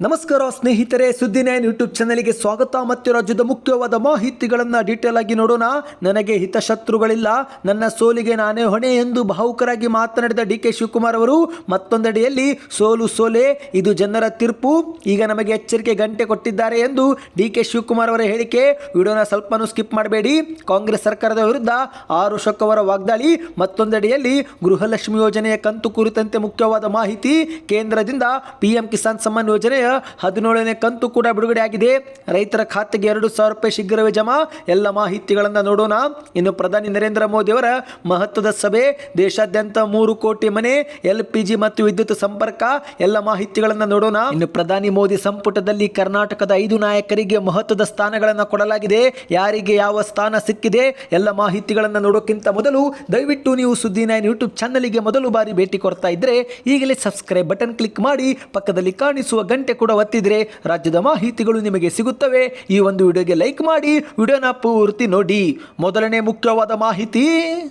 ನಮಸ್ಕಾರ ಸ್ನೇಹಿತರೆ, ಸುದ್ದಿ ನೈನ್ ಯೂಟ್ಯೂಬ್ ಚಾನಲ್ಗೆ ಸ್ವಾಗತ. ಮತ್ತು ರಾಜ್ಯದ ಮುಖ್ಯವಾದ ಮಾಹಿತಿಗಳನ್ನು ಡೀಟೇಲ್ ಆಗಿ ನೋಡೋಣ. ನನಗೆ ಹಿತಶತ್ರುಗಳಿಲ್ಲ. ನನ್ನ ಸೋಲಿಗೆ ನಾನೇ ಹೊಣೆ ಎಂದು ಭಾವುಕರಾಗಿ ಮಾತನಾಡಿದ ಡಿ ಕೆ ಶಿವಕುಮಾರ್ ಅವರು. ಮತ್ತೊಂದೆಡೆಯಲ್ಲಿ, ಸೋಲು ಸೋಲೆ, ಇದು ಜನರ ತೀರ್ಪು. ಈಗ ನಮಗೆ ಎಚ್ಚರಿಕೆ ಗಂಟೆ ಕೊಟ್ಟಿದ್ದಾರೆ ಎಂದು ಡಿ ಕೆ ಶಿವಕುಮಾರ್ ಅವರ ಹೇಳಿಕೆ. ವಿಡಿಯೋನ ಸ್ವಲ್ಪನೂ ಸ್ಕಿಪ್ ಮಾಡಬೇಡಿ. ಕಾಂಗ್ರೆಸ್ ಸರ್ಕಾರದ ವಿರುದ್ಧ ಆರು ಶೊಕ್ಕವರ ವಾಗ್ದಾಳಿ. ಮತ್ತೊಂದೆಡೆಯಲ್ಲಿ, ಗೃಹಲಕ್ಷ್ಮಿ ಯೋಜನೆಯ ಕಂತು ಕುರಿತಂತೆ ಮುಖ್ಯವಾದ ಮಾಹಿತಿ. ಕೇಂದ್ರದಿಂದ ಪಿಎಂ ಕಿಸಾನ್ ಸಮ್ಮಾನ್ ಯೋಜನೆಯ ಹದಿನೇಳನೇ ಕಂತು ಕೂಡ ಬಿಡುಗಡೆ ಆಗಿದೆ. ರೈತರ ಖಾತೆಗೆ ಎರಡು ಸಾವಿರ ರೂಪಾಯಿ ಶೀಘ್ರವೇ ಜಮಾ. ಎಲ್ಲ ಮಾಹಿತಿಗಳನ್ನು ನೋಡೋಣ. ಇನ್ನು ಪ್ರಧಾನಿ ನರೇಂದ್ರ ಮೋದಿ ಅವರ ಮಹತ್ವದ ಸಭೆ, ದೇಶಾದ್ಯಂತ ಮೂರು ಕೋಟಿ ಮನೆ, ಎಲ್ ಪಿ ಜಿ ಮತ್ತು ವಿದ್ಯುತ್ ಸಂಪರ್ಕ, ಎಲ್ಲ ಮಾಹಿತಿಗಳನ್ನು ನೋಡೋಣ. ಇನ್ನು ಪ್ರಧಾನಿ ಮೋದಿ ಸಂಪುಟದಲ್ಲಿ ಕರ್ನಾಟಕದ ಐದು ನಾಯಕರಿಗೆ ಮಹತ್ವದ ಸ್ಥಾನಗಳನ್ನು ಕೊಡಲಾಗಿದೆ. ಯಾರಿಗೆ ಯಾವ ಸ್ಥಾನ ಸಿಕ್ಕಿದೆ, ಎಲ್ಲ ಮಾಹಿತಿಗಳನ್ನು ನೋಡೋಕ್ಕಿಂತ ಮೊದಲು ದಯವಿಟ್ಟು ನೀವು ಸುದ್ದಿ ನೈನ್ ಯೂಟ್ಯೂಬ್ ಚಾನಲ್ಗೆ ಮೊದಲು ಬಾರಿ ಭೇಟಿ ಕೊಡ್ತಾ ಇದ್ರೆ ಈಗಲೇ ಸಬ್ಸ್ಕ್ರೈಬ್ ಬಟನ್ ಕ್ಲಿಕ್ ಮಾಡಿ ಪಕ್ಕದಲ್ಲಿ ಕಾಣಿಸುವ ಗಂಟೆ ಕೂಡ ಒತ್ತಿದ್ರೆ ರಾಜ್ಯದ ಮಾಹಿತಿಗಳು ನಿಮಗೆ ಸಿಗುತ್ತವೆ. ಈ ಒಂದು ವಿಡಿಯೋಗೆ ಲೈಕ್ ಮಾಡಿ, ವಿಡಿಯೋನ ಪೂರ್ತಿ ನೋಡಿ. ಮೊದಲನೇ ಮುಖ್ಯವಾದ ಮಾಹಿತಿ,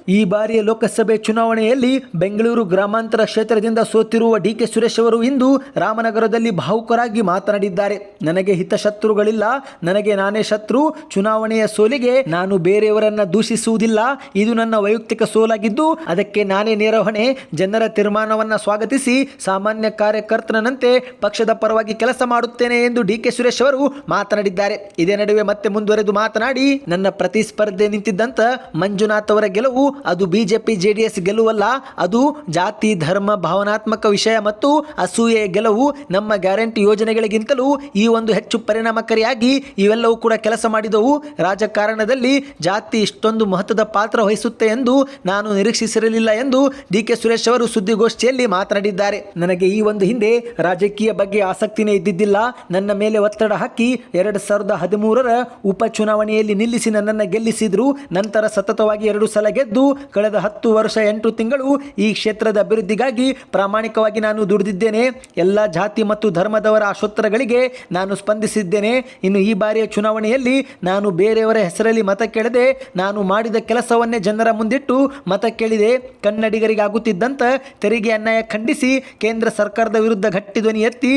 ಈ ಬಾರಿಯ ಲೋಕಸಭೆ ಚುನಾವಣೆಯಲ್ಲಿ ಬೆಂಗಳೂರು ಗ್ರಾಮಾಂತರ ಕ್ಷೇತ್ರದಿಂದ ಸೋತಿರುವ ಡಿ ಕೆ ಸುರೇಶ್ ಅವರು ಇಂದು ರಾಮನಗರದಲ್ಲಿ ಭಾವುಕರಾಗಿ ಮಾತನಾಡಿದ್ದಾರೆ. ನನಗೆ ಹಿತಶತ್ರುಗಳಿಲ್ಲ ನನಗೆ ನಾನೇ ಶತ್ರು, ಚುನಾವಣೆಯ ಸೋಲಿಗೆ ನಾನು ಬೇರೆಯವರನ್ನ ದೂಷಿಸುವುದಿಲ್ಲ. ಇದು ನನ್ನ ವೈಯಕ್ತಿಕ ಸೋಲಾಗಿದ್ದು, ಅದಕ್ಕೆ ನಾನೇ ನೇರ ಹೊಣೆ. ಜನರ ತೀರ್ಮಾನವನ್ನ ಸ್ವಾಗತಿಸಿ, ಸಾಮಾನ್ಯ ಕಾರ್ಯಕರ್ತನಂತೆ ಪಕ್ಷದ ಪರವಾಗಿ ಕೆಲಸ ಮಾಡುತ್ತೇನೆ ಎಂದು ಡಿ ಕೆ ಸುರೇಶ್ ಅವರು ಮಾತನಾಡಿದ್ದಾರೆ. ಇದೇ ನಡುವೆ ಮತ್ತೆ ಮುಂದುವರೆದು ಮಾತನಾಡಿ, ನನ್ನ ಪ್ರತಿಸ್ಪರ್ಧೆ ನಿಂತಿದ್ದಂತ ಮಂಜುನಾಥ್ ಅವರ ಗೆಲುವು ಅದು ಬಿಜೆಪಿ ಜೆಡಿಎಸ್ ಗೆಲುವಲ್ಲ, ಅದು ಜಾತಿ, ಧರ್ಮ, ಭಾವನಾತ್ಮಕ ವಿಷಯ ಮತ್ತು ಅಸೂಯೆ ಗೆಲುವು ನಮ್ಮ ಗ್ಯಾರಂಟಿ ಯೋಜನೆಗಳಿಗಿಂತಲೂ ಈ ಒಂದು ಹೆಚ್ಚು ಪರಿಣಾಮಕಾರಿಯಾಗಿ ಇವೆಲ್ಲವೂ ಕೂಡ ಕೆಲಸ ಮಾಡಿದವು. ರಾಜಕಾರಣದಲ್ಲಿ ಜಾತಿ ಇಷ್ಟೊಂದು ಮಹತ್ವದ ಪಾತ್ರ ವಹಿಸುತ್ತೆ ಎಂದು ನಾನು ನಿರೀಕ್ಷಿಸಿರಲಿಲ್ಲ ಎಂದು ಡಿ ಕೆ ಸುರೇಶ್ ಅವರು ಸುದ್ದಿಗೋಷ್ಠಿಯಲ್ಲಿ ಮಾತನಾಡಿದ್ದಾರೆ. ನನಗೆ ಈ ಒಂದು ಹಿಂದೆ ರಾಜಕೀಯ ಬಗ್ಗೆ ಆಸಕ್ತಿನೇ ಇದ್ದಿದ್ದಿಲ್ಲ. ನನ್ನ ಮೇಲೆ ಒತ್ತಡ ಹಾಕಿ ಎರಡು ಸಾವಿರದ ಹದಿಮೂರರ ಉಪಚುನಾವಣೆಯಲ್ಲಿ ನಿಲ್ಲಿಸಿ ನನ್ನನ್ನು ಗೆಲ್ಲಿಸಿದ್ರು. ನಂತರ ಸತತವಾಗಿ ಎರಡು ಸಲ ಗೆದ್ದು ಕಳೆದ ಹತ್ತು ವರ್ಷ ಎಂಟು ತಿಂಗಳು ಈ ಕ್ಷೇತ್ರದ ಅಭಿವೃದ್ಧಿಗಾಗಿ ಪ್ರಾಮಾಣಿಕವಾಗಿ ನಾನು ದುಡಿದಿದ್ದೇನೆ. ಎಲ್ಲ ಜಾತಿ ಮತ್ತು ಧರ್ಮದವರ ಆಶೋತ್ತರಗಳಿಗೆ ನಾನು ಸ್ಪಂದಿಸಿದ್ದೇನೆ. ಇನ್ನು ಈ ಬಾರಿಯ ಚುನಾವಣೆಯಲ್ಲಿ ನಾನು ಬೇರೆಯವರ ಹೆಸರಲ್ಲಿ ಮತ ಕೇಳದೆ ನಾನು ಮಾಡಿದ ಕೆಲಸವನ್ನೇ ಜನರ ಮುಂದಿಟ್ಟು ಮತ ಕೇಳಿದೆ. ಕನ್ನಡಿಗರಿಗೆ ಆಗುತ್ತಿದ್ದಂತ ತೆರಿಗೆ ಅನ್ಯಾಯ ಖಂಡಿಸಿ ಕೇಂದ್ರ ಸರ್ಕಾರದ ವಿರುದ್ಧ ಗಟ್ಟಿ ಧ್ವನಿ ಎತ್ತಿ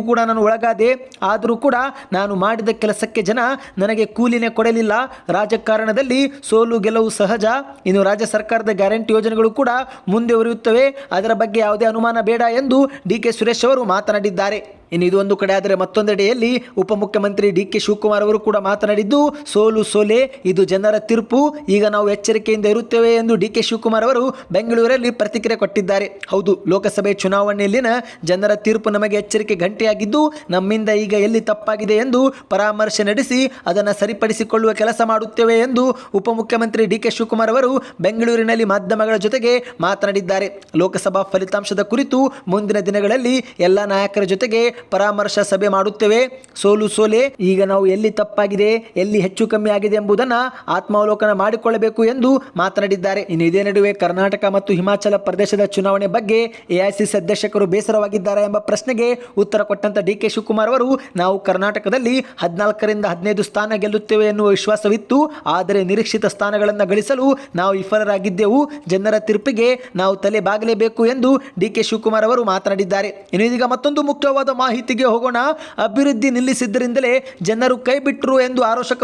ಕೂಡ ನಾನು ಒಳಗಾದೆ. ಆದರೂ ಕೂಡ ನಾನು ಮಾಡಿದ ಕೆಲಸಕ್ಕೆ ಜನ ನನಗೆ ಕೂಲಿನೇ ಕೊಡಲಿಲ್ಲ. ರಾಜಕಾರಣದಲ್ಲಿ ಸೋಲು ಗೆಲುವು ಸಹಜ. ಇನ್ನು ರಾಜ್ಯ ಸರ್ಕಾರದ ಗ್ಯಾರಂಟಿ ಯೋಜನೆಗಳು ಕೂಡ ಮುಂದೆ ಉರಿಯುತ್ತವೆ ಅದರ ಬಗ್ಗೆ ಯಾವುದೇ ಅನುಮಾನ ಬೇಡ ಎಂದು ಡಿ ಕೆ ಸುರೇಶ್ ಅವರು ಮಾತನಾಡಿದ್ದಾರೆ. ಇನ್ನು ಇದೊಂದು ಕಡೆ ಆದರೆ ಮತ್ತೊಂದೆಡೆಯಲ್ಲಿ ಉಪಮುಖ್ಯಮಂತ್ರಿ ಡಿ ಕೆ ಶಿವಕುಮಾರ್ ಅವರು ಕೂಡ ಮಾತನಾಡಿದ್ದು, ಸೋಲು ಸೋಲೆ, ಇದು ಜನರ ತೀರ್ಪು, ಈಗ ನಾವು ಎಚ್ಚರಿಕೆಯಿಂದ ಇರುತ್ತೇವೆ ಎಂದು ಡಿ ಕೆ ಶಿವಕುಮಾರ್ ಅವರು ಬೆಂಗಳೂರಲ್ಲಿ ಪ್ರತಿಕ್ರಿಯೆ ಕೊಟ್ಟಿದ್ದಾರೆ. ಹೌದು, ಲೋಕಸಭೆ ಚುನಾವಣೆಯಲ್ಲಿನ ಜನರ ತೀರ್ಪು ನಮಗೆ ಎಚ್ಚರಿಕೆ ಗಂಟೆಯಾಗಿದ್ದು, ನಮ್ಮಿಂದ ಈಗ ಎಲ್ಲಿ ತಪ್ಪಾಗಿದೆ ಎಂದು ಪರಾಮರ್ಶೆ ನಡೆಸಿ ಅದನ್ನು ಸರಿಪಡಿಸಿಕೊಳ್ಳುವ ಕೆಲಸ ಮಾಡುತ್ತೇವೆ ಎಂದು ಉಪಮುಖ್ಯಮಂತ್ರಿ ಡಿ ಕೆ ಶಿವಕುಮಾರ್ ಅವರು ಬೆಂಗಳೂರಿನಲ್ಲಿ ಮಾಧ್ಯಮಗಳ ಜೊತೆಗೆ ಮಾತನಾಡಿದ್ದಾರೆ. ಲೋಕಸಭಾ ಫಲಿತಾಂಶದ ಕುರಿತು ಮುಂದಿನ ದಿನಗಳಲ್ಲಿ ಎಲ್ಲ ನಾಯಕರ ಜೊತೆಗೆ ಪರಾಮರ್ಶೆ ಸಭೆ ಮಾಡುತ್ತೇವೆ. ಸೋಲು ಸೋಲೆ, ಈಗ ನಾವು ಎಲ್ಲಿ ತಪ್ಪಾಗಿದೆ, ಎಲ್ಲಿ ಹೆಚ್ಚು ಕಮ್ಮಿ ಆಗಿದೆ ಎಂಬುದನ್ನು ಆತ್ಮಾವಲೋಕನ ಮಾಡಿಕೊಳ್ಳಬೇಕು ಎಂದು ಮಾತನಾಡಿದ್ದಾರೆ. ಇನ್ನು ಇದೇ ನಡುವೆ ಕರ್ನಾಟಕ ಮತ್ತು ಹಿಮಾಚಲ ಪ್ರದೇಶದ ಚುನಾವಣೆ ಬಗ್ಗೆ ಎಐಸಿಸಿ ಅಧ್ಯಕ್ಷಕರು ಬೇಸರವಾಗಿದ್ದಾರೆ ಎಂಬ ಪ್ರಶ್ನೆಗೆ ಉತ್ತರ ಕೊಟ್ಟಂತ ಡಿ ಕೆ ಶಿವಕುಮಾರ್ ಅವರು, ನಾವು ಕರ್ನಾಟಕದಲ್ಲಿ ಹದಿನಾಲ್ಕರಿಂದ ಹದಿನೈದು ಸ್ಥಾನ ಗೆಲ್ಲುತ್ತೇವೆ ಎನ್ನುವ ವಿಶ್ವಾಸವಿತ್ತು. ಆದರೆ ನಿರೀಕ್ಷಿತ ಸ್ಥಾನಗಳನ್ನು ಗಳಿಸಲು ನಾವು ವಿಫಲರಾಗಿದ್ದೆವು. ಜನರ ತೀರ್ಪಿಗೆ ನಾವು ತಲೆ ಬಾಗಲೇಬೇಕು ಎಂದು ಡಿ ಕೆ ಶಿವಕುಮಾರ್ ಅವರು ಮಾತನಾಡಿದ್ದಾರೆ. ಇನ್ನು ಇದೀಗ ಮತ್ತೊಂದು ಮುಖ್ಯವಾದ ಮಾಹಿತಿಗೆ ಹೋಗೋಣ. ಅಭಿವೃದ್ಧಿ ನಿಲ್ಲಿಸಿದ್ದರಿಂದಲೇ ಜನರು ಕೈ ಬಿಟ್ಟರು ಎಂದು ಆರೋಷಕ್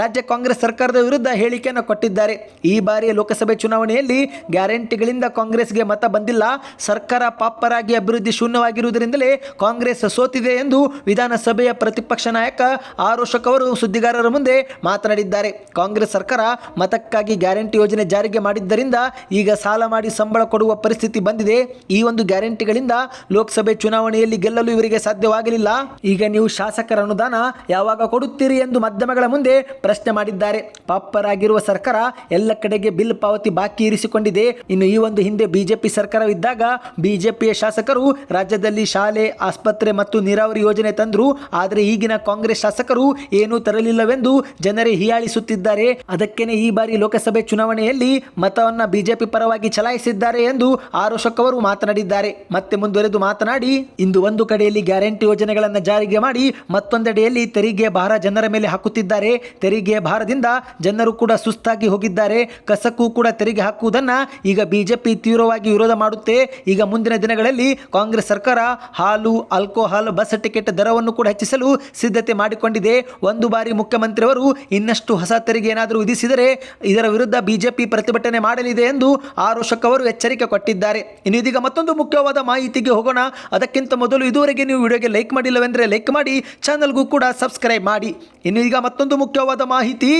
ರಾಜ್ಯ ಕಾಂಗ್ರೆಸ್ ಸರ್ಕಾರದ ವಿರುದ್ಧ ಹೇಳಿಕೆಯನ್ನು ಕೊಟ್ಟಿದ್ದಾರೆ. ಈ ಬಾರಿಯ ಲೋಕಸಭೆ ಚುನಾವಣೆಯಲ್ಲಿ ಗ್ಯಾರಂಟಿಗಳಿಂದ ಕಾಂಗ್ರೆಸ್ಗೆ ಮತ ಬಂದಿಲ್ಲ. ಸರ್ಕಾರ ಪಾಪರಾಗಿ ಅಭಿವೃದ್ಧಿ ಶೂನ್ಯವಾಗಿರುವುದರಿಂದಲೇ ಕಾಂಗ್ರೆಸ್ ಸೋತಿದೆ ಎಂದು ವಿಧಾನಸಭೆಯ ಪ್ರತಿಪಕ್ಷ ನಾಯಕ ಆರೋಷಕ್ ಅವರು ಸುದ್ದಿಗಾರರ ಮುಂದೆ ಮಾತನಾಡಿದ್ದಾರೆ. ಕಾಂಗ್ರೆಸ್ ಸರ್ಕಾರ ಮತಕ್ಕಾಗಿ ಗ್ಯಾರಂಟಿ ಯೋಜನೆ ಜಾರಿಗೆ ಮಾಡಿದ್ದರಿಂದ ಈಗ ಸಾಲ ಮಾಡಿ ಸಂಬಳ ಕೊಡುವ ಪರಿಸ್ಥಿತಿ ಬಂದಿದೆ. ಈ ಒಂದು ಗ್ಯಾರಂಟಿಗಳಿಂದ ಲೋಕಸಭೆ ಚುನಾವಣೆಯಲ್ಲಿ ಗೆಲ್ಲಲು ಇವರಿಗೆ ಸಾಧ್ಯವಾಗಲಿಲ್ಲ. ಈಗ ನೀವು ಶಾಸಕರ ಅನುದಾನ ಯಾವಾಗ ಕೊಡುತ್ತೀರಿ ಎಂದು ಮಾಧ್ಯಮಗಳ ಮುಂದೆ ಪ್ರಶ್ನೆ ಮಾಡಿದ್ದಾರೆ. ಪಾಪರಾಗಿರುವ ಸರ್ಕಾರ ಎಲ್ಲ ಕಡೆಗೆ ಬಿಲ್ ಪಾವತಿ ಬಾಕಿ ಇರಿಸಿಕೊಂಡಿದೆ. ಇನ್ನು ಈ ಒಂದು ಹಿಂದೆ ಬಿಜೆಪಿ ಸರ್ಕಾರವಿದ್ದಾಗ ಬಿಜೆಪಿಯ ಶಾಸಕರು ರಾಜ್ಯದಲ್ಲಿ ಶಾಲೆ, ಆಸ್ಪತ್ರೆ ಮತ್ತು ನೀರಾವರಿ ಯೋಜನೆ ತಂದ್ರು. ಆದರೆ ಈಗಿನ ಕಾಂಗ್ರೆಸ್ ಶಾಸಕರು ಏನೂ ತರಲಿಲ್ಲವೆಂದು ಜನರೇ ಹೀಯಾಳಿಸುತ್ತಿದ್ದಾರೆ. ಅದಕ್ಕೇನೆ ಈ ಬಾರಿ ಲೋಕಸಭೆ ಚುನಾವಣೆಯಲ್ಲಿ ಮತವನ್ನ ಬಿಜೆಪಿ ಪರವಾಗಿ ಚಲಾಯಿಸಿದ್ದಾರೆ ಎಂದು ಆರೋಶಕ್ ಅವರು ಮಾತನಾಡಿದ್ದಾರೆ. ಮತ್ತೆ ಮುಂದುವರೆದು ಮಾತನಾಡಿ, ಇಂದು ಒಂದು ಕಡೆಯಲ್ಲಿ ಗ್ಯಾರಂಟಿ ಯೋಜನೆಗಳನ್ನು ಜಾರಿಗೆ ಮಾಡಿ ಮತ್ತೊಂದೆಡೆಯಲ್ಲಿ ತೆರಿಗೆ ಭಾರ ಜನರ ಮೇಲೆ ಹಾಕುತ್ತಿದ್ದಾರೆ. ತೆರಿಗೆ ಭಾರದಿಂದ ಜನರು ಕೂಡ ಸುಸ್ತಾಗಿ ಹೋಗಿದ್ದಾರೆ. ಕಸಕ್ಕೂ ಕೂಡ ತೆರಿಗೆ ಹಾಕುವುದನ್ನ ಈಗ ಬಿಜೆಪಿ ತೀವ್ರವಾಗಿ ವಿರೋಧ ಮಾಡುತ್ತೆ. ಈಗ ಮುಂದಿನ ದಿನಗಳಲ್ಲಿ ಕಾಂಗ್ರೆಸ್ ಸರ್ಕಾರ ಹಾಲು, ಆಲ್ಕೋಹಾಲ್, ಬಸ್ ಟಿಕೆಟ್ ದರವನ್ನು ಕೂಡ ಹೆಚ್ಚಿಸಲು ಸಿದ್ಧತೆ ಮಾಡಿಕೊಂಡಿದೆ. ಒಂದು ಬಾರಿ ಮುಖ್ಯಮಂತ್ರಿಯವರು ಇನ್ನಷ್ಟು ಹೊಸ ತೆರಿಗೆ ಏನಾದರೂ ವಿಧಿಸಿದರೆ ಇದರ ವಿರುದ್ಧ ಬಿಜೆಪಿ ಪ್ರತಿಭಟನೆ ಮಾಡಲಿದೆ ಎಂದು ಆರೋಷಕ್ ಎಚ್ಚರಿಕೆ ಕೊಟ್ಟಿದ್ದಾರೆ. ಇನ್ನು ಇದೀಗ ಮತ್ತೊಂದು ಮುಖ್ಯವಾದ ಮಾಹಿತಿಗೆ ಹೋಗೋಣ. ಅದಕ್ಕಿಂತ ಮೊದಲು ಇದುವರೆಗೆ ವಿಡಿಯೋಗೆ ಲೈಕ್ ಮಾಡಿಲ್ಲವೆಂದರೆ ಲೈಕ್ ಮಾಡಿ ಚಾನಲ್ಗೂ ಕೂಡ ಸಬ್ಸ್ಕ್ರೈಬ್ ಮಾಡಿ. ಇನ್ನು ಈಗ ಮತ್ತೊಂದು ಮುಖ್ಯವಾದ ಮಾಹಿತಿ.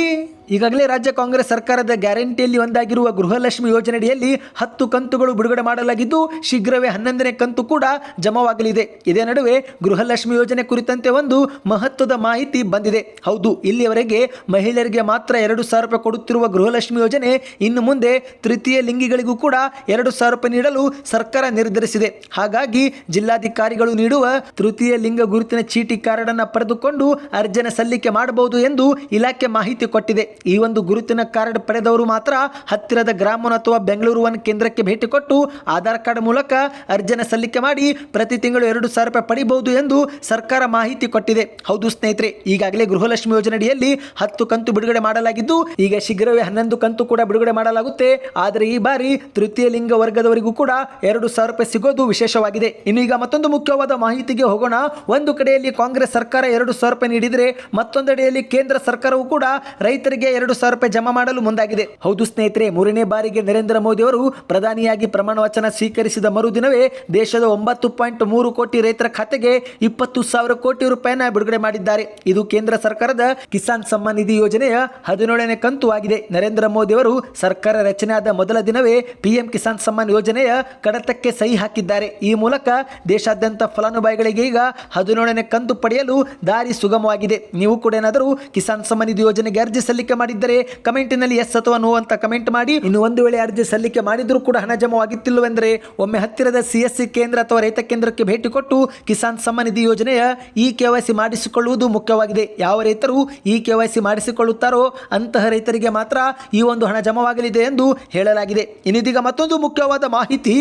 ಈಗಾಗಲೇ ರಾಜ್ಯ ಕಾಂಗ್ರೆಸ್ ಸರ್ಕಾರದ ಗ್ಯಾರಂಟಿಯಲ್ಲಿ ಒಂದಾಗಿರುವ ಗೃಹಲಕ್ಷ್ಮಿ ಯೋಜನೆಯಡಿಯಲ್ಲಿ ಹತ್ತು ಕಂತುಗಳು ಬಿಡುಗಡೆ ಮಾಡಲಾಗಿದ್ದು, ಶೀಘ್ರವೇ ಹನ್ನೊಂದನೇ ಕಂತು ಕೂಡ ಜಮಾವಾಗಲಿದೆ. ಇದೇ ನಡುವೆ ಗೃಹಲಕ್ಷ್ಮಿ ಯೋಜನೆ ಕುರಿತಂತೆ ಒಂದು ಮಹತ್ವದ ಮಾಹಿತಿ ಬಂದಿದೆ. ಹೌದು, ಇಲ್ಲಿಯವರೆಗೆ ಮಹಿಳೆಯರಿಗೆ ಮಾತ್ರ ಎರಡು ಸಾವಿರ ರೂಪಾಯಿ ಕೊಡುತ್ತಿರುವ ಗೃಹಲಕ್ಷ್ಮಿ ಯೋಜನೆ ಇನ್ನು ಮುಂದೆ ತೃತೀಯ ಲಿಂಗಿಗಳಿಗೂ ಕೂಡ ಎರಡು ಸಾವಿರ ರೂಪಾಯಿ ನೀಡಲು ಸರ್ಕಾರ ನಿರ್ಧರಿಸಿದೆ. ಹಾಗಾಗಿ ಜಿಲ್ಲಾಧಿಕಾರಿಗಳು ನೀಡುವ ತೃತೀಯ ಲಿಂಗ ಗುರುತಿನ ಚೀಟಿ ಕಾರ್ಡ್ ಅನ್ನು ಪಡೆದುಕೊಂಡು ಅರ್ಜಿನ ಸಲ್ಲಿಕೆ ಮಾಡಬಹುದು ಎಂದು ಇಲಾಖೆ ಮಾಹಿತಿ ಕೊಟ್ಟಿದೆ. ಈ ಒಂದು ಗುರುತಿನ ಕಾರ್ಡ್ ಪಡೆದವರು ಮಾತ್ರ ಹತ್ತಿರದ ಗ್ರಾಮ ಅಥವಾ ಬೆಂಗಳೂರು ಒನ್ ಕೇಂದ್ರಕ್ಕೆ ಭೇಟಿ ಕೊಟ್ಟು ಆಧಾರ್ ಕಾರ್ಡ್ ಮೂಲಕ ಅರ್ಜಿನ ಸಲ್ಲಿಕೆ ಮಾಡಿ ಪ್ರತಿ ತಿಂಗಳು ಎರಡು ಸಾವಿರ ರೂಪಾಯಿ ಪಡಿಬಹುದು ಎಂದು ಸರ್ಕಾರ ಮಾಹಿತಿ ಕೊಟ್ಟಿದೆ. ಹೌದು ಸ್ನೇಹಿತರೆ, ಈಗಾಗಲೇ ಗೃಹಲಕ್ಷ್ಮಿ ಯೋಜನೆಯಡಿಯಲ್ಲಿ ಹತ್ತು ಕಂತು ಬಿಡುಗಡೆ ಮಾಡಲಾಗಿದ್ದು, ಈಗ ಶೀಘ್ರವೇ ಹನ್ನೊಂದು ಕಂತು ಕೂಡ ಬಿಡುಗಡೆ ಮಾಡಲಾಗುತ್ತೆ. ಆದರೆ ಈ ಬಾರಿ ತೃತೀಯ ಲಿಂಗ ವರ್ಗದವರಿಗೂ ಕೂಡ ಎರಡು ಸಾವಿರ ರೂಪಾಯಿ ಸಿಗೋದು ವಿಶೇಷವಾಗಿದೆ. ಇನ್ನು ಈಗ ಮತ್ತೊಂದು ಮುಖ್ಯವಾದ ಮಾಹಿತಿಗೆ ಹೋಗೋಣ. ಒಂದು ಕಡೆಯಲ್ಲಿ ಕಾಂಗ್ರೆಸ್ ಸರ್ಕಾರ ಎರಡು ಸಾವಿರ ರೂಪಾಯಿ ನೀಡಿದರೆ ಮತ್ತೊಂದೆಡೆಯಲ್ಲಿ ಕೇಂದ್ರ ಸರ್ಕಾರವು ಕೂಡ ರೈತರಿಗೆ ಎರಡು ಸಾವಿರ ರೂಪಾಯಿ ಜಮಾ ಮಾಡಲು ಮುಂದಾಗಿದೆ. ಹೌದು ಸ್ನೇಹಿತರೆ, ಮೂರನೇ ಬಾರಿಗೆ ನರೇಂದ್ರ ಮೋದಿ ಅವರು ಪ್ರಧಾನಿಯಾಗಿ ಪ್ರಮಾಣ ವಚನ ಸ್ವೀಕರಿಸಿದ ಮರುದಿನವೇ ದೇಶದ ಒಂಬತ್ತು ಪಾಯಿಂಟ್ ಮೂರು ಕೋಟಿ ರೈತರ ಖಾತೆಗೆ ಇಪ್ಪತ್ತು ಸಾವಿರ ಕೋಟಿ ರೂಪಾಯಿನ ಬಿಡುಗಡೆ ಮಾಡಿದ್ದಾರೆ. ಇದು ಕೇಂದ್ರ ಸರ್ಕಾರದ ಕಿಸಾನ್ ಸಮ್ಮಾನ್ ನಿಧಿ ಯೋಜನೆಯ ಹದಿನೇಳನೇ ಕಂತು ಆಗಿದೆ. ನರೇಂದ್ರ ಮೋದಿ ಅವರು ಸರ್ಕಾರ ರಚನೆಯಾದ ಮೊದಲ ದಿನವೇ ಪಿಎಂ ಕಿಸಾನ್ ಸಮ್ಮಾನ್ ಯೋಜನೆಯ ಕಡತಕ್ಕೆ ಸಹಿ ಹಾಕಿದ್ದಾರೆ. ಈ ಮೂಲಕ ದೇಶಾದ್ಯಂತ ಫಲಾನುಭವಿಗಳಿಗೆ ಈಗ ಹದಿನೇಳನೇ ಕಂತು ಪಡೆಯಲು ದಾರಿ ಸುಗಮವಾಗಿದೆ. ನೀವು ಕೂಡ ಏನಾದರೂ ಕಿಸಾನ್ ಸಮ್ಮಾನ್ ನಿಧಿ ಯೋಜನೆಗೆ ಅರ್ಜಿ ಸಲ್ಲಿಕೆ ಮಾಡಿದ್ದರೆ ಕಮೆಂಟಿನಲ್ಲಿ ಎಸ್ ಅಥವಾ ನೋ ಅಂತ ಕಮೆಂಟ್ ಮಾಡಿ. ಇನ್ನು ಒಂದು ವೇಳೆ ಅರ್ಜಿ ಸಲ್ಲಿಕೆ ಮಾಡಿದರೂ ಕೂಡ ಹಣ ಜಮವಾಗಿತ್ತಿಲ್ಲವೆಂದರೆ ಒಮ್ಮೆ ಹತ್ತಿರದ ಸಿಎಸ್ಸಿ ಕೇಂದ್ರ ಅಥವಾ ರೈತ ಕೇಂದ್ರಕ್ಕೆ ಭೇಟಿ ಕೊಟ್ಟು ಕಿಸಾನ್ ಸಮ್ಮನಿಧಿ ನಿಧಿ ಯೋಜನೆಯ ಇ ಕೆವೈಸಿ ಮಾಡಿಸಿಕೊಳ್ಳುವುದು ಮುಖ್ಯವಾಗಿದೆ. ಯಾವ ರೈತರು ಇ ಕೆವೈಸಿ ಮಾಡಿಸಿಕೊಳ್ಳುತ್ತಾರೋ ಅಂತಹ ರೈತರಿಗೆ ಮಾತ್ರ ಈ ಒಂದು ಹಣ ಜಮವಾಗಲಿದೆ ಎಂದು ಹೇಳಲಾಗಿದೆ. ಇನ್ನಿದೀಗ ಮತ್ತೊಂದು ಮುಖ್ಯವಾದ ಮಾಹಿತಿ.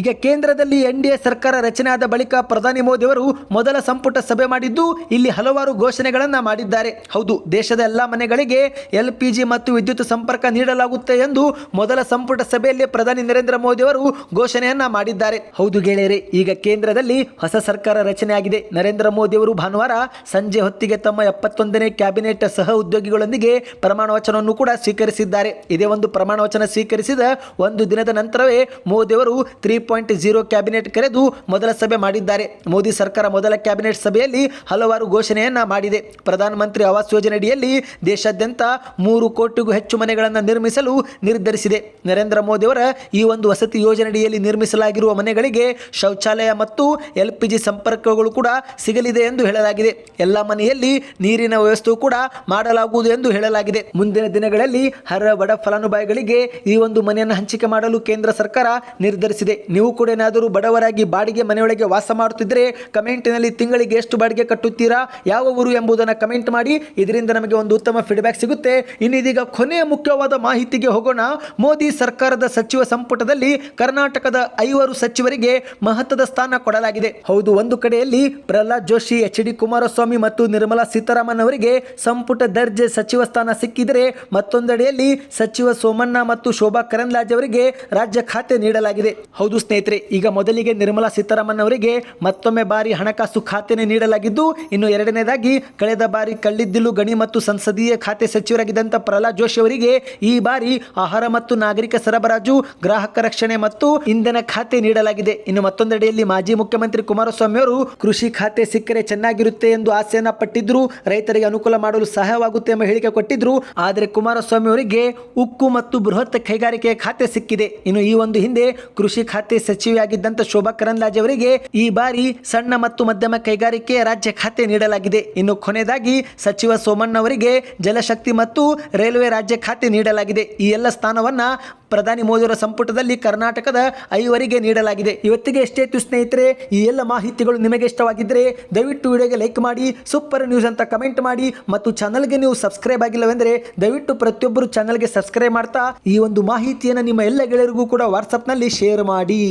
ಈಗ ಕೇಂದ್ರದಲ್ಲಿ ಎನ್ ಸರ್ಕಾರ ರಚನೆ ಆದ ಬಳಿಕ ಪ್ರಧಾನಿ ಮೋದಿ ಅವರು ಮೊದಲ ಸಂಪುಟ ಸಭೆ ಮಾಡಿದ್ದು ಇಲ್ಲಿ ಹಲವಾರು ಘೋಷಣೆಗಳನ್ನ ಮಾಡಿದ್ದಾರೆ. ಹೌದು, ದೇಶದ ಎಲ್ಲ ಮನೆಗಳಿಗೆ ಎಲ್ ಪಿ ಜಿ ಮತ್ತು ವಿದ್ಯುತ್ ಸಂಪರ್ಕ ನೀಡಲಾಗುತ್ತೆ ಎಂದು ಮೊದಲ ಸಂಪುಟ ಸಭೆಯಲ್ಲಿ ಪ್ರಧಾನಿ ನರೇಂದ್ರ ಮೋದಿ ಅವರು ಘೋಷಣೆಯನ್ನ ಮಾಡಿದ್ದಾರೆ. ಹೌದು ಗೆಳೆಯರೆ, ಈಗ ಕೇಂದ್ರದಲ್ಲಿ ಹೊಸ ಸರ್ಕಾರ ರಚನೆಯಾಗಿದೆ. ನರೇಂದ್ರ ಮೋದಿ ಅವರು ಭಾನುವಾರ ಸಂಜೆ ಹೊತ್ತಿಗೆ ತಮ್ಮ ಎಪ್ಪತ್ತೊಂದನೇ ಕ್ಯಾಬಿನೆಟ್ ಸಹ ಉದ್ಯೋಗಿಗಳೊಂದಿಗೆ ಪ್ರಮಾಣ ವಚನವನ್ನು ಕೂಡ ಸ್ವೀಕರಿಸಿದ್ದಾರೆ. ಇದೇ ಒಂದು ಪ್ರಮಾಣ ವಚನ ಸ್ವೀಕರಿಸಿದ ಒಂದು ದಿನದ ನಂತರವೇ ಮೋದಿ ಅವರು ತ್ರೀ ಪಾಯಿಂಟ್ ಜೀರೋ ಕ್ಯಾಬಿನೆಟ್ ಕರೆದು ಮೊದಲ ಸಭೆ ಮಾಡಿದ್ದಾರೆ. ಮೋದಿ ಸರ್ಕಾರ ಮೊದಲ ಕ್ಯಾಬಿನೆಟ್ ಸಭೆಯಲ್ಲಿ ಹಲವಾರು ಘೋಷಣೆಯನ್ನ ಮಾಡಿದೆ. ಪ್ರಧಾನಮಂತ್ರಿ ಆವಾಸ್ ಯೋಜನೆಯಡಿಯಲ್ಲಿ ದೇಶಾದ್ಯಂತ ಮೂರು ಕೋಟಿಗೂ ಹೆಚ್ಚು ಮನೆಗಳನ್ನು ನಿರ್ಮಿಸಲು ನಿರ್ಧರಿಸಿದೆ. ನರೇಂದ್ರ ಮೋದಿಯವರ ಈ ಒಂದು ವಸತಿ ಯೋಜನೆಯಡಿಯಲ್ಲಿ ನಿರ್ಮಿಸಲಾಗಿರುವ ಮನೆಗಳಿಗೆ ಶೌಚಾಲಯ ಮತ್ತು ಎಲ್ ಪಿ ಜಿ ಸಂಪರ್ಕಗಳು ಕೂಡ ಸಿಗಲಿದೆ ಎಂದು ಹೇಳಲಾಗಿದೆ. ಎಲ್ಲ ಮನೆಯಲ್ಲಿ ನೀರಿನ ವ್ಯವಸ್ಥೆ ಕೂಡ ಮಾಡಲಾಗುವುದು ಎಂದು ಹೇಳಲಾಗಿದೆ. ಮುಂದಿನ ದಿನಗಳಲ್ಲಿ ಹರ ಬಡ ಫಲಾನುಭವಿಗಳಿಗೆ ಈ ಒಂದು ಮನೆಯನ್ನು ಹಂಚಿಕೆ ಮಾಡಲು ಕೇಂದ್ರ ಸರ್ಕಾರ ನಿರ್ಧರಿಸಿದೆ. ನೀವು ಕೂಡ ಏನಾದರೂ ಬಡವರಾಗಿ ಬಾಡಿಗೆ ಮನೆಯೊಳಗೆ ವಾಸ ಮಾಡುತ್ತಿದ್ದರೆ ಕಮೆಂಟಿನಲ್ಲಿ ತಿಂಗಳಿಗೆ ಎಷ್ಟು ಬಾಡಿಗೆ ಕಟ್ಟುತ್ತೀರಾ, ಯಾವ ಊರು ಎಂಬುದನ್ನು ಕಮೆಂಟ್ ಮಾಡಿ. ಇದರಿಂದ ನಮಗೆ ಒಂದು ಉತ್ತಮ ಫೀಡ್ಬ್ಯಾಕ್ ಸಿಗುತ್ತೆ. ಇನ್ನು ಇನ್ನಿದೀಗ ಕೊನೆಯ ಮುಖ್ಯವಾದ ಮಾಹಿತಿಗೆ ಹೋಗೋಣ. ಮೋದಿ ಸರ್ಕಾರದ ಸಚಿವ ಸಂಪುಟದಲ್ಲಿ ಕರ್ನಾಟಕದ ಐವರು ಸಚಿವರಿಗೆ ಮಹತ್ವದ ಸ್ಥಾನ ಕೊಡಲಾಗಿದೆ. ಹೌದು, ಒಂದು ಕಡೆಯಲ್ಲಿ ಪ್ರಹ್ಲಾದ್ ಜೋಶಿ, ಎಚ್ ಡಿ ಕುಮಾರಸ್ವಾಮಿ ಮತ್ತು ನಿರ್ಮಲಾ ಸೀತಾರಾಮನ್ ಅವರಿಗೆ ಸಂಪುಟ ದರ್ಜೆ ಸಚಿವ ಸ್ಥಾನ ಸಿಕ್ಕಿದರೆ ಮತ್ತೊಂದೆಡೆಯಲ್ಲಿ ಸಚಿವ ಸೋಮಣ್ಣ ಮತ್ತು ಶೋಭಾ ಕರಂದ್ಲಾಜೆ ಅವರಿಗೆ ರಾಜ್ಯ ಖಾತೆ ನೀಡಲಾಗಿದೆ. ಹೌದು ಸ್ನೇಹಿತರೆ, ಈಗ ಮೊದಲಿಗೆ ನಿರ್ಮಲಾ ಸೀತಾರಾಮನ್ ಅವರಿಗೆ ಮತ್ತೊಮ್ಮೆ ಬಾರಿ ಹಣಕಾಸು ಖಾತೆನೇ ನೀಡಲಾಗಿದ್ದು, ಇನ್ನು ಎರಡನೇದಾಗಿ ಕಳೆದ ಬಾರಿ ಕಳ್ಳಿದ್ದಿಲು ಗಣಿ ಮತ್ತು ಸಂಸದೀಯ ಖಾತೆ ಸಚಿವರಾಗಿದ್ದಂಥ ಪ್ರಹ್ಲಾದ್ ಜೋಶಿ ಅವರಿಗೆ ಈ ಬಾರಿ ಆಹಾರ ಮತ್ತು ನಾಗರಿಕ ಸರಬರಾಜು, ಗ್ರಾಹಕ ರಕ್ಷಣೆ ಮತ್ತು ಇಂಧನ ಖಾತೆ ನೀಡಲಾಗಿದೆ. ಇನ್ನು ಮತ್ತೊಂದೆಡೆಯಲ್ಲಿ ಮಾಜಿ ಮುಖ್ಯಮಂತ್ರಿ ಕುಮಾರಸ್ವಾಮಿ ಅವರು ಕೃಷಿ ಖಾತೆ ಸಿಕ್ಕರೆ ಚೆನ್ನಾಗಿರುತ್ತೆ ಎಂದು ಆಸೆಯನ್ನ ಪಟ್ಟಿದ್ರು, ರೈತರಿಗೆ ಅನುಕೂಲ ಮಾಡಲು ಸಹಾಯವಾಗುತ್ತೆ ಎಂಬ ಹೇಳಿಕೆ ಕೊಟ್ಟಿದ್ರು. ಆದರೆ ಕುಮಾರಸ್ವಾಮಿ ಅವರಿಗೆ ಉಕ್ಕು ಮತ್ತು ಬೃಹತ್ ಕೈಗಾರಿಕೆ ಖಾತೆ ಸಿಕ್ಕಿದೆ. ಇನ್ನು ಈ ಒಂದು ಹಿಂದೆ ಕೃಷಿ ಖಾತೆ ಸಚಿವೆಯಾಗಿದ್ದಂಥ ಶೋಭಾ ಕರಂದ್ಲಾಜೆ ಅವರಿಗೆ ಈ ಬಾರಿ ಸಣ್ಣ ಮತ್ತು ಮಧ್ಯಮ ಕೈಗಾರಿಕೆ ರಾಜ್ಯ ಖಾತೆ ನೀಡಲಾಗಿದೆ. ಇನ್ನು ಕೊನೆಯದಾಗಿ ಸಚಿವ ಸೋಮಣ್ಣ ಅವರಿಗೆ ಜಲಶಕ್ತಿ ಮತ್ತು ರೈಲ್ವೆ ರಾಜ್ಯ ಖಾತೆ ನೀಡಲಾಗಿದೆ. ಈ ಎಲ್ಲ ಸ್ಥಾನವನ್ನು ಪ್ರಧಾನಿ ಮೋದಿಯವರ ಸಂಪುಟದಲ್ಲಿ ಕರ್ನಾಟಕದ ಐವರಿಗೆ ನೀಡಲಾಗಿದೆ. ಇವತ್ತಿಗೆ ಎಷ್ಟೇ ಸ್ನೇಹಿತರೆ ಈ ಎಲ್ಲ ಮಾಹಿತಿಗಳು ನಿಮಗೆ ಇಷ್ಟವಾಗಿದ್ದರೆ ದಯವಿಟ್ಟು ವಿಡಿಯೋಗೆ ಲೈಕ್ ಮಾಡಿ, ಸೂಪರ್ ನ್ಯೂಸ್ ಅಂತ ಕಮೆಂಟ್ ಮಾಡಿ ಮತ್ತು ಚಾನಲ್ಗೆ ನೀವು ಸಬ್ಸ್ಕ್ರೈಬ್ ಆಗಿಲ್ಲವೆಂದರೆ ದಯವಿಟ್ಟು ಪ್ರತಿಯೊಬ್ಬರು ಚಾನಲ್ಗೆ ಸಬ್ಸ್ಕ್ರೈಬ್ ಮಾಡ್ತಾ ಈ ಒಂದು ಮಾಹಿತಿಯನ್ನು ನಿಮ್ಮ ಎಲ್ಲ ಗೆಳೆಯರಿಗೂ ಕೂಡ ವಾಟ್ಸಪ್ನಲ್ಲಿ ಶೇರ್ ಮಾಡಿ.